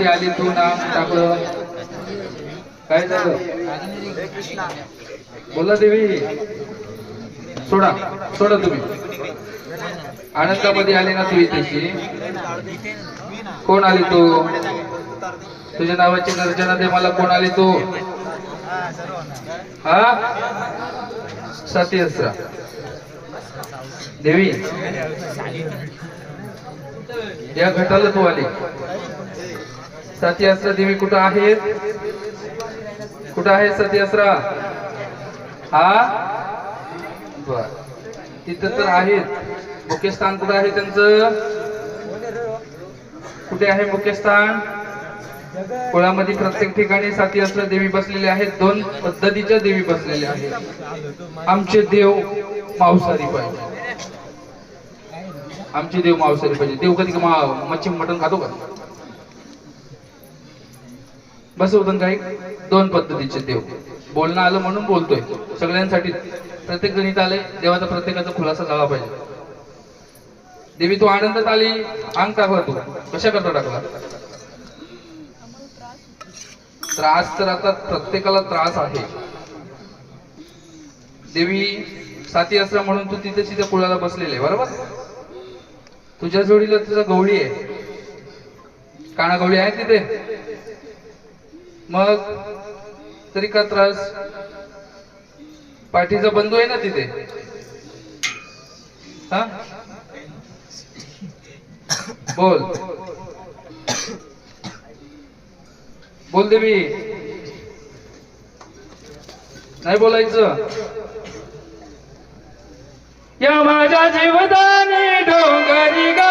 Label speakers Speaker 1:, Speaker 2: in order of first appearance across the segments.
Speaker 1: आनंदामध्ये आली तू नाम टाकलं. काय झालं? बोला देवी. सोडा सोडा तुम्ही. आनंदामध्ये आली ना तू इथेशी कोण आली तू? तुझ्या नावाची गर्जना दे मला कोण आली तू? हा? सत्यस्रा देवी. या घटाला तू आली. सत्यअस्त्र देवी कुठं आहेत? कुठं आहे सती अस्त्र हा? बर. तिथं तर आहेत. मुख्यस्थान कुठं आहे त्यांचं? कुठे आहे मुख्यस्थान कुळामध्ये प्रत्येक ठिकाणी साती अस्त्र देवी बसलेले आहेत. दोन पद्धतीच्या देवी बसलेल्या आहेत. आमचे देव मांसाहारी पाहिजे. आमचे देव मांसाहारी पाहिजे. देव कधी का मच्छी मटण खातो का? बसवतो काही दोन पद्धतीचे देव. बोलणं आलं म्हणून बोलतोय. सगळ्यांसाठी प्रत्येक जणीत आले देवाचा प्रत्येकाचा खुलासा झाला पाहिजे. देवी तू आनंदात आली अंग टाकला तू. कशा करता टाकला? त्रास तर आता प्रत्येकाला त्रास आहे. देवी साथी असला म्हणून तू तिथे तिथे कुळाला बसलेले बरोबर? तुझ्या जोडीला तुझा गवळी आहे. काना गवळी आहे तिथे? मग तरी का त्रास? पाठीचा बंधू आहे ना तिथे. हा? बोल. बोल देवी. नाही बोलायचं. या माझ्या जीवदानी डोंगरी गा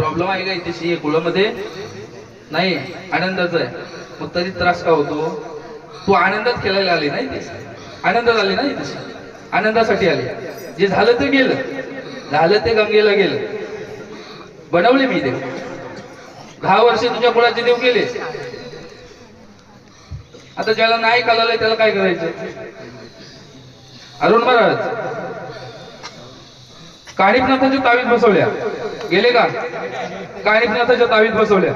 Speaker 1: प्रॉब्लेम आहे का इथे कुळामध्ये? नाही आनंदाचा आहे. मग तरी त्रास का होतो? तू आनंदात खेळायला आली नाही आनंदात आली नाही तशी आनंदासाठी आली. जे झालं ते गेलं. झालं ते गंगेला गेलं. बनवले मी देव दहा वर्ष तुझ्या कुळाचे देव गेले आता ज्याला नाही कळालंय त्याला काय करायचं? अरुण महाराज काणिपनाथाच्या तावीत बसवल्या. गेले का? काणिपनाथाच्या तावीत बसवल्या.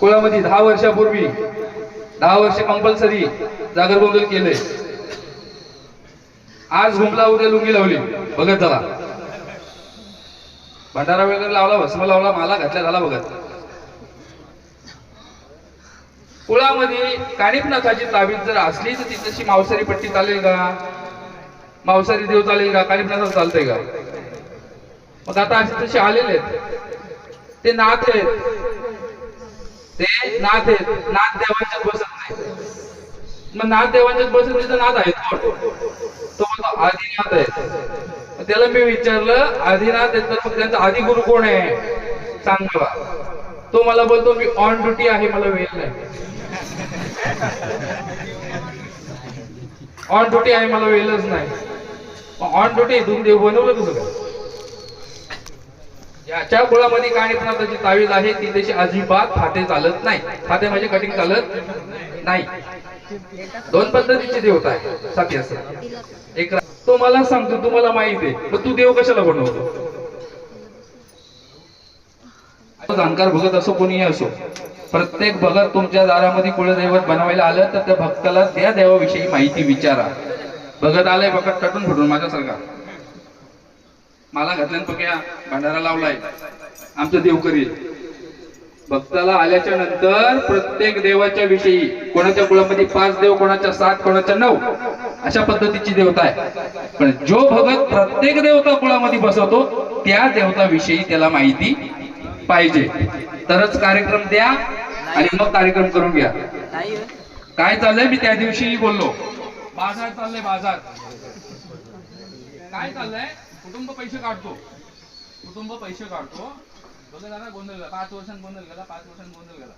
Speaker 1: कुळामध्ये दहा वर्षापूर्वी दहा वर्ष कंपल्सरी जागर गोंधळ केले. आज घुमला उद्या लुंगी लावली. बघत झाला भंडारा वगैरे लावला भस्म लावला माला घातल्या झाला बघत. कुळामध्ये काणिपनाथाची तावीत जर असली तर ती तशी मांसारी पट्टी चालेल का? मांसारी देव चालेल का? काणिपनाथ चालतंय का? मग आता असे तसे आलेले आहेत. ते नाथ आहेत. ते नाथ आहेत. नाथ देवांच्यात बसत नाही मग नाथ देवांच्यात बसत नाही तर नाथ आहेत कोण? तो म्हणतो आदिनाथ आहे त्याला मी विचारलं आदिनाथ तर मग त्यांचा आदि गुरु कोण आहे? सांग मला. तो मला बोलतो मी ऑन ड्युटी आहे मला वेळ नाही. ऑन ड्युटी आहे मला वेळच नाही. ऑन ड्युटी तुम्ही देव बनवलं कसं काय ज्याच्या कुळामध्ये काणीपणाची तावीज आहे ती त्याची अजिबात फाटे चालत नाही. फाटे म्हणजे कटिंग चालत नाही. दोन पद्धतीचे देवता आहे. साथी असं. एक तो मला सांगतो तुम्हाला माहिती आहे मग तू देव कशाला बनवतो? जाणकार भगत असो कोणीही असो प्रत्येक भगत तुमच्या दारामध्ये कुळदैवत बनवायला आलं तर त्या भक्ताला त्या देवाविषयी माहिती विचारा. भगत आलाय भगत कटून फुटून माझ्यासारखा. मला घातल्यान तो क्या भांडारा लावलाय. आमचं देव करील भक्ताला आल्याच्यानंतर प्रत्येक देवाच्या विषयी कोणाच्या कुळामध्ये पाच देव कोणाच्या सात कोणाच्या नऊ अशा पद्धतीची देवता आहे. पण जो भगत प्रत्येक देवता कुळामध्ये बसवतो त्या देवताविषयी त्याला माहिती पाहिजे. तरच कार्यक्रम द्या आणि मग कार्यक्रम करून घ्या. काय चाललंय? मी त्या दिवशी बोललो. बाजार चाललंय बाजार. काय चाललंय? कुटुंब पैसे काढतो. कुटुंब पैसे काढतो. बघा दादा गोंधळ झाला पाच वर्षांत गोंधळ गेला पाच वर्षांत गोंधळ गेला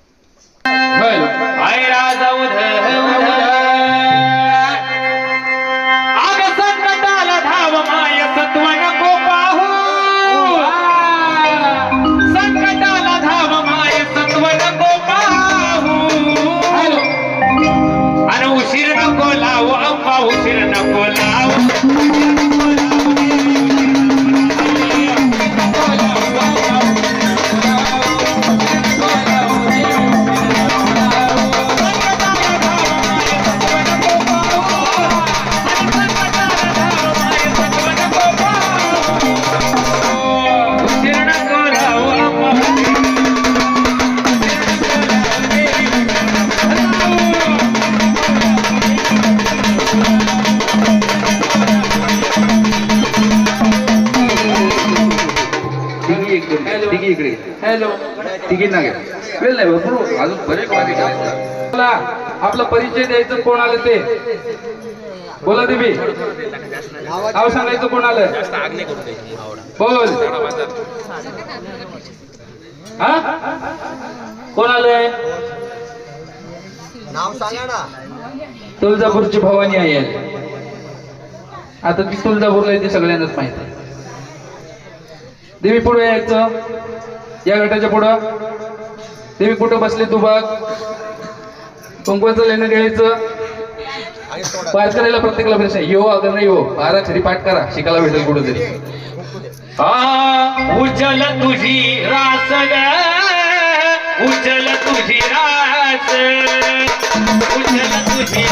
Speaker 1: हॅलो तिघी ना घ्या वेळ नाही भरपूर अजून बरेच मागे गेले. बोला आपला परिचय द्यायचं कोण आलं ते? बोला देवी नाव सांगायचं कोण आलं बोल. हा? कोण आलंय?
Speaker 2: नाव सांगा ना.
Speaker 1: तुळजापूरची भवानी आई आली आता ती तुळजापूरला येते सगळ्यांनाच माहिती आहे. देवी पुढे यायचं. या गटाच्या पुढं. तुम्ही कुठं बसली तू बघ कुंकवाचं लेणं घ्यायचं
Speaker 2: पाठ
Speaker 1: करायला प्रत्येकाला प्रश्न आहे, यो अगर नाही हो. बारा खरी पाठ करा. शिकायला भेटेल कुठं तरी
Speaker 3: उजल तुझी रास ग. उजल तुझी रास. उजल तुझी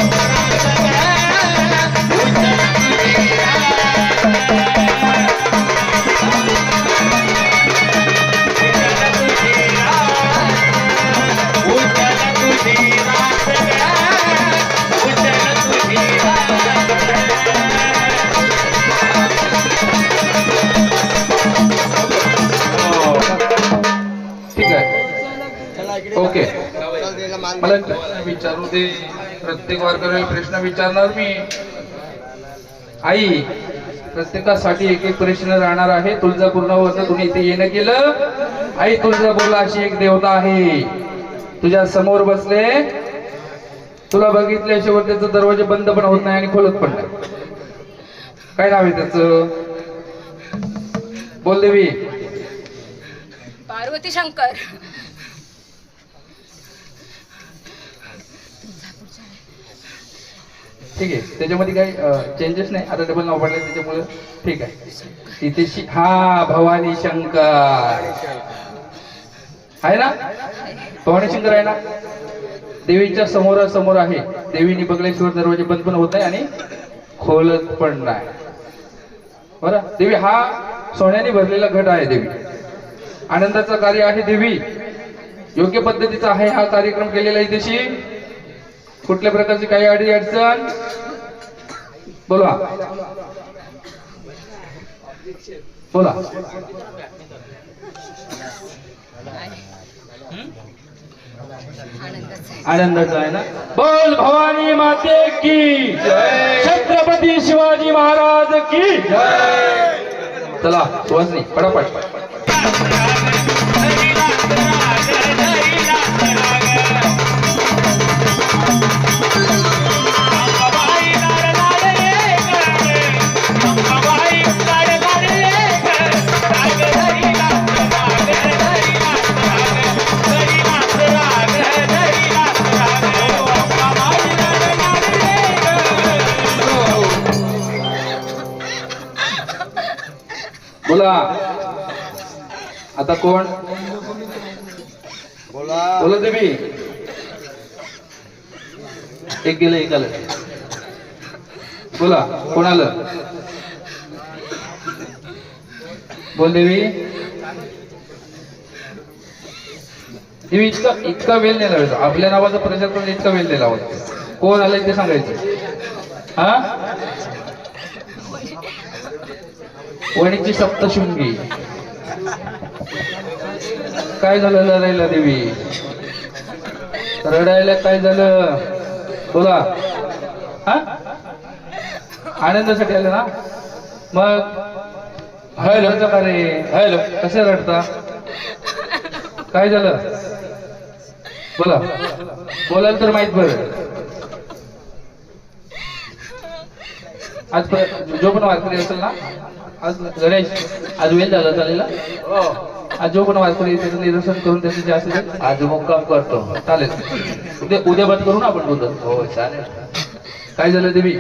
Speaker 1: ओके. मला प्रश्न विचारू दे. प्रत्येक वारकऱ्याला प्रश्न विचारणार मी. आई प्रत्येकासाठी एक एक प्रश्न राहणार आहे. तुळजापूरवरनं तुम्ही इथे येणं केलं. आई तुळजापूरला अशी एक देवता आहे. तुझ्या समोर बसले. तुला बघितल्याशिवाय त्याचं दरवाजे बंद पण होत नाही आणि खोलत पण नाही. काय नाव आहे त्याच? बोल देवी.
Speaker 4: पार्वती शंकर.
Speaker 1: ठीक आहे. त्याच्यामध्ये काही चेंजेस नाही. आता डबल नाव पडले त्याच्यामुळे ठीक आहे. तिथे शि- हा भवानी शंकर. आहे ना? भवानी शंकर आहे ना? देवीच्या समोरासमोर आहे. देवीने बगलेश्वर दरवाजे बंद पण होत नाही आणि खोलत पण नाही. बरं? देवी हा सोन्याने भरलेला घट आहे देवी. आनंदाचं कार्य आहे देवी. योग्य पद्धतीचा आहे हा कार्यक्रम केलेला आहे देशी. कुठल्या प्रकारची काही अडी अडचण? बोला. बोला.
Speaker 4: आनंदाचं आहे.
Speaker 1: ना? बोल भवानी माते की. छत्रपती शिवाजी महाराज की. चला सुवासनी पटापट. बोला. आता कोण?
Speaker 2: बोला
Speaker 1: बोला देवी. एक गेलं एक आलं. बोला कोण आलं? बोल देवी. देवी इतका इतका वेळ नाही लावायचा. आपल्या नावाचा प्रचार करून इतका वेळ नाही लावायचा कोण आलं ते सांगायचं. हा? वणीची सप्तशृंगी. काय झालं लढायला देवी? रडायला काय झालं? बोला. हा? आनंदासाठी आलं ना? मग हॅलो का रे हॅलो कसे रडता? काय झालं? बोला. बोलाल तर माहीत बरं. आज जो पण वारकरी असेल ना? आज गणेश आज वेळ झाला चालेल ना? आज जो पण वारकरी त्याचं निरसन करून त्याचे जे असेल
Speaker 3: आज मुक्काम करतो.
Speaker 1: चालेल. उद्या उद्या बंद करू ना आपण बोलतो?
Speaker 3: हो चालेल.
Speaker 1: काय झालं देवी?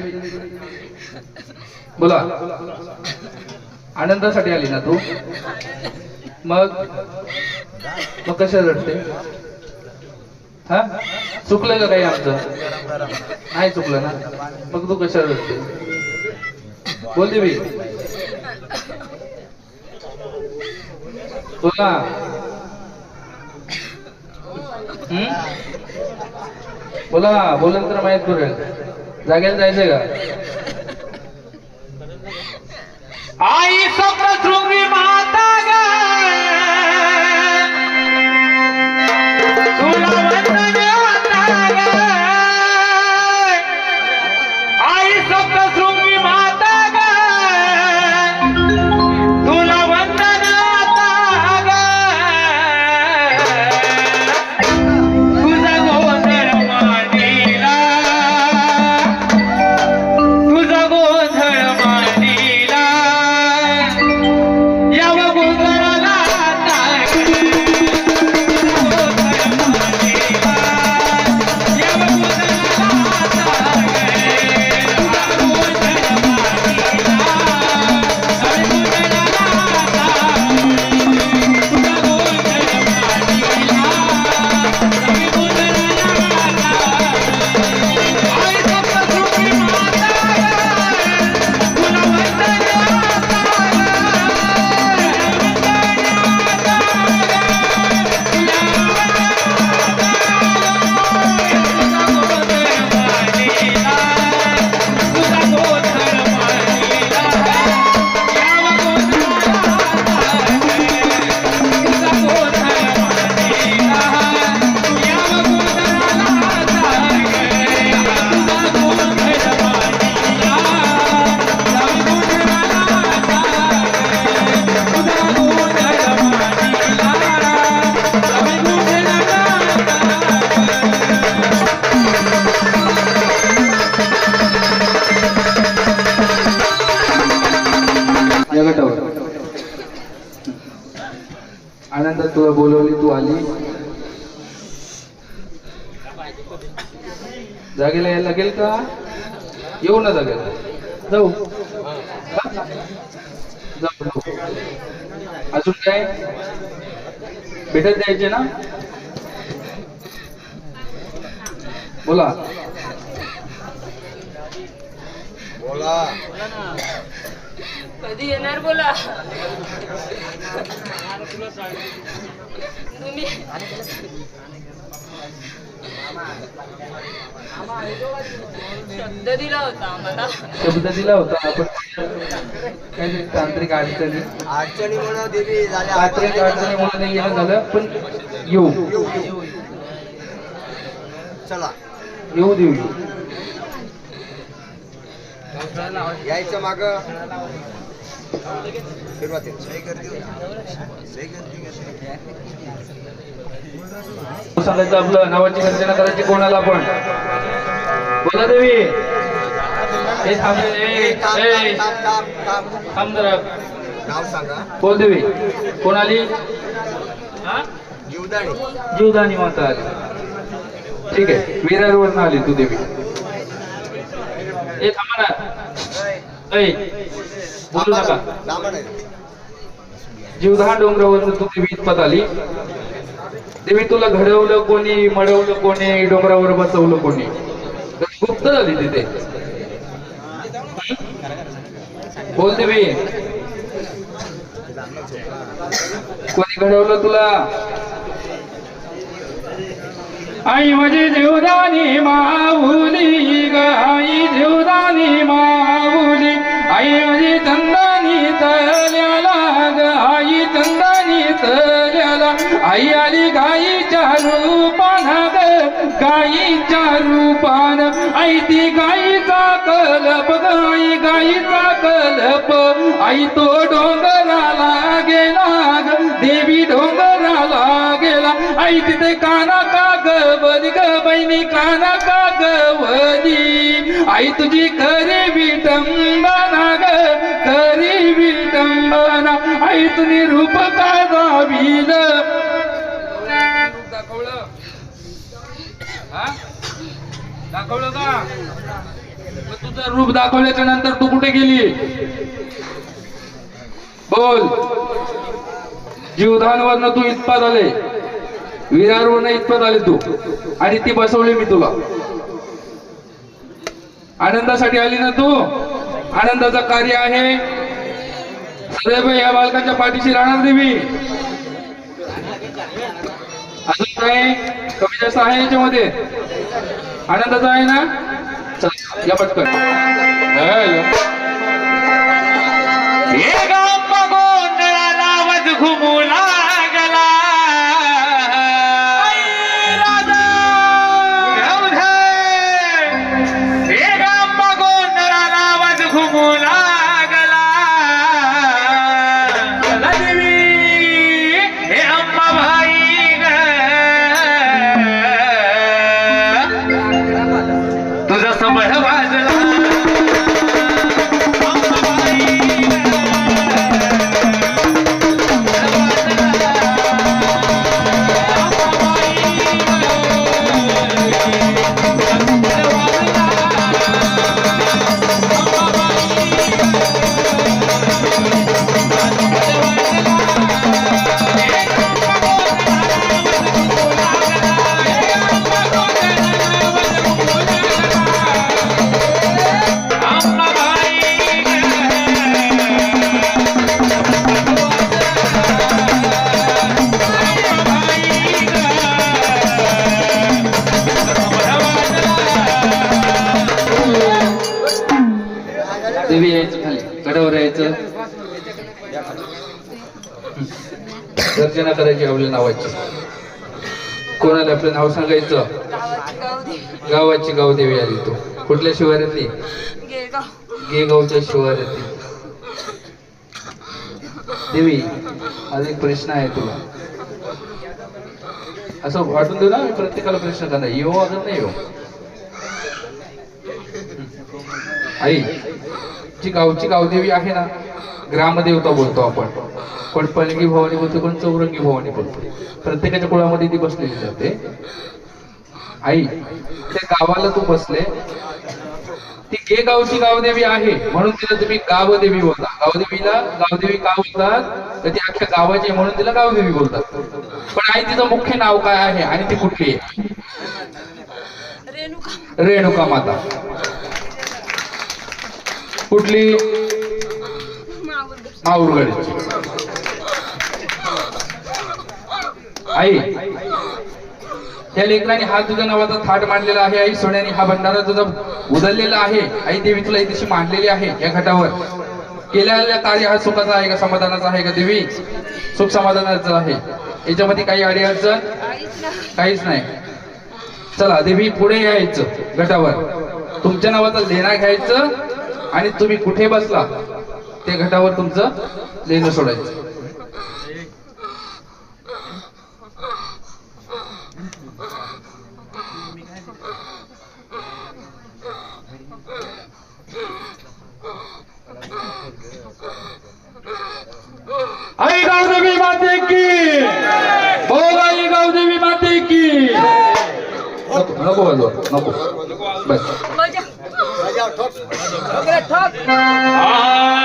Speaker 1: बोला. आनंदासाठी आली ना तू? मग? मग कशा रडते? हा? चुकलं का काही आमचं? नाही चुकलं ना? मग तू कशा रडते? बोल देवी. बोला हम्म? बोला बोला तर माहीत करेल जागेला जायचंय का?
Speaker 3: आई सप्तशृंगी माता गा.
Speaker 1: जागेला का? येऊ ना जागेला. जाऊ. हा? जाऊ जाऊ. अजून काय? भेटत द्यायचे ना? बोला.
Speaker 2: बोला.
Speaker 4: कधी येणार बोला? तुम्ही शब्द दिला होता आम्हाला.
Speaker 1: शब्द दिला होता आपण काहीतरी तांत्रिक अडचणी
Speaker 2: अडचणी म्हणा देवी झाल्या.
Speaker 1: तांत्रिक अडचणीमुळे नाही येणं झालं पण येऊ.
Speaker 2: चला.
Speaker 1: येऊ देऊ येऊ.
Speaker 2: यायचं माग. फिरवा ते. सही करते. सही करते?
Speaker 1: सांगायचं आपलं नावाची गर्जना करायची कोणाला पण. बोला देवी. हे थांब रे, ए,
Speaker 2: थांब,
Speaker 1: ए,
Speaker 2: थांब, थांब, थांब, थांब.
Speaker 1: थांब जरा.
Speaker 2: नाव सांगा.
Speaker 1: बोल देवी. कोण आली? हा?
Speaker 2: जीवदाणी.
Speaker 1: जीवदानी माता आली ठीक आहे. विरारवरून आली तू देवी. ए थांबा ना. ए बोलू नका. जीवदहा डोंगरावरून तू देवी इथपत आली. देवी तुला घडवलं कोणी मडवलं कोणी डोंगरावर बसवलं कोणी? गुप्त झाली तिथे बोल देवी कोणी घडवलं तुला? आई माझी जीवदानी माऊली गाई आई जीवदानी माऊली आई माझी चंदानी तल्याला ग आई चंदानी तल्याला आई आली गाईच्या रूपान ग गाईच्या रूपान. आई ती गाईचा कलप गाई गाईचा कलप. आई तो डोंगराला गेला ग देवी डोंगराला गेला. आई तिथे काना का गवली ग बहिणी काना का गवली आई तुझी खरी विटंबना ग खरी विटंबना. आई तुझी रूप का दाविल दाखवलं. दाखवलं का? मग तुझं रूप दाखवल्याच्या नंतर तू कुठे गेली? बोल. जीवधानवरनं तू इतपात आले. विरारवरनं इतपत आले तू. आणि ती बसवली मी तुला. आनंदासाठी आली ना तू? आनंदाचं कार्य आहे. सदैव या बालकांच्या पाठीशी राहणार देवी अजून काय? कमी जास्त आहे याच्यामध्ये? आनंदाचं आहे ना? चला या पटकन. ঘুমলা गर्जना करायची आपल्या नावाची. कोणाला आपलं नाव सांगायचं?
Speaker 4: गावाची गावदी
Speaker 1: गावाची गावदेवी आली तू. कुठल्या शिवारातली?
Speaker 4: गेगाव
Speaker 1: गे गावच्या शिवारातली. देवी एक प्रश्न आहे तुला. असं वाटून देऊ ना मी प्रत्येकाला प्रश्न करणार. येऊ अगर नाही येऊ. आई जी गावची गावदेवी आहे ना ग्रामदेवता बोलतो आपण. कोण पलंगी भवानी बोलतो कोण चौरंगी भवानी बोलतो. प्रत्येकाच्या कुळामध्ये ती बसलेली जाते. आई त्या गावाला तू बसले. ती गे गावची गावदेवी आहे म्हणून तिला तुम्ही गावदेवी बोलता. गावदेवीला गावदेवी का बोलतात? तर ती अख्ख्या गावाची आहे म्हणून तिला गावदेवी बोलतात. पण आई तिचं मुख्य नाव काय आहे आणि ती कुठली आहे?
Speaker 4: रेणुका.
Speaker 1: रेणुका माता. कुठली?
Speaker 4: माऊरगड
Speaker 1: माऊरगडची आई त्या लेकराने हा तुझ्या नावाचा थाट मांडलेला आहे आई. सोन्याने हा भंडारा तुझा उदललेला आहे. आई देवी तुला इथे मांडलेली आहे या घाटावर. केलेल्या कार्य हा सुखाचा आहे का समाधानाचा आहे का देवी? सुख समाधानाचा आहे. याच्यामध्ये काही अडी अडचण?
Speaker 4: काहीच नाही.
Speaker 1: काहीच नाही चला देवी पुढे यायचं गटावर तुमच्या नावाचा लेणा घ्यायचं आणि तुम्ही कुठे बसला? त्या घटावर तुमचं लेणं सोडायचं. आई गावदेवी माते की! बोल आई गावदेवी माते की! नको नको नको. बस.
Speaker 3: ठोक.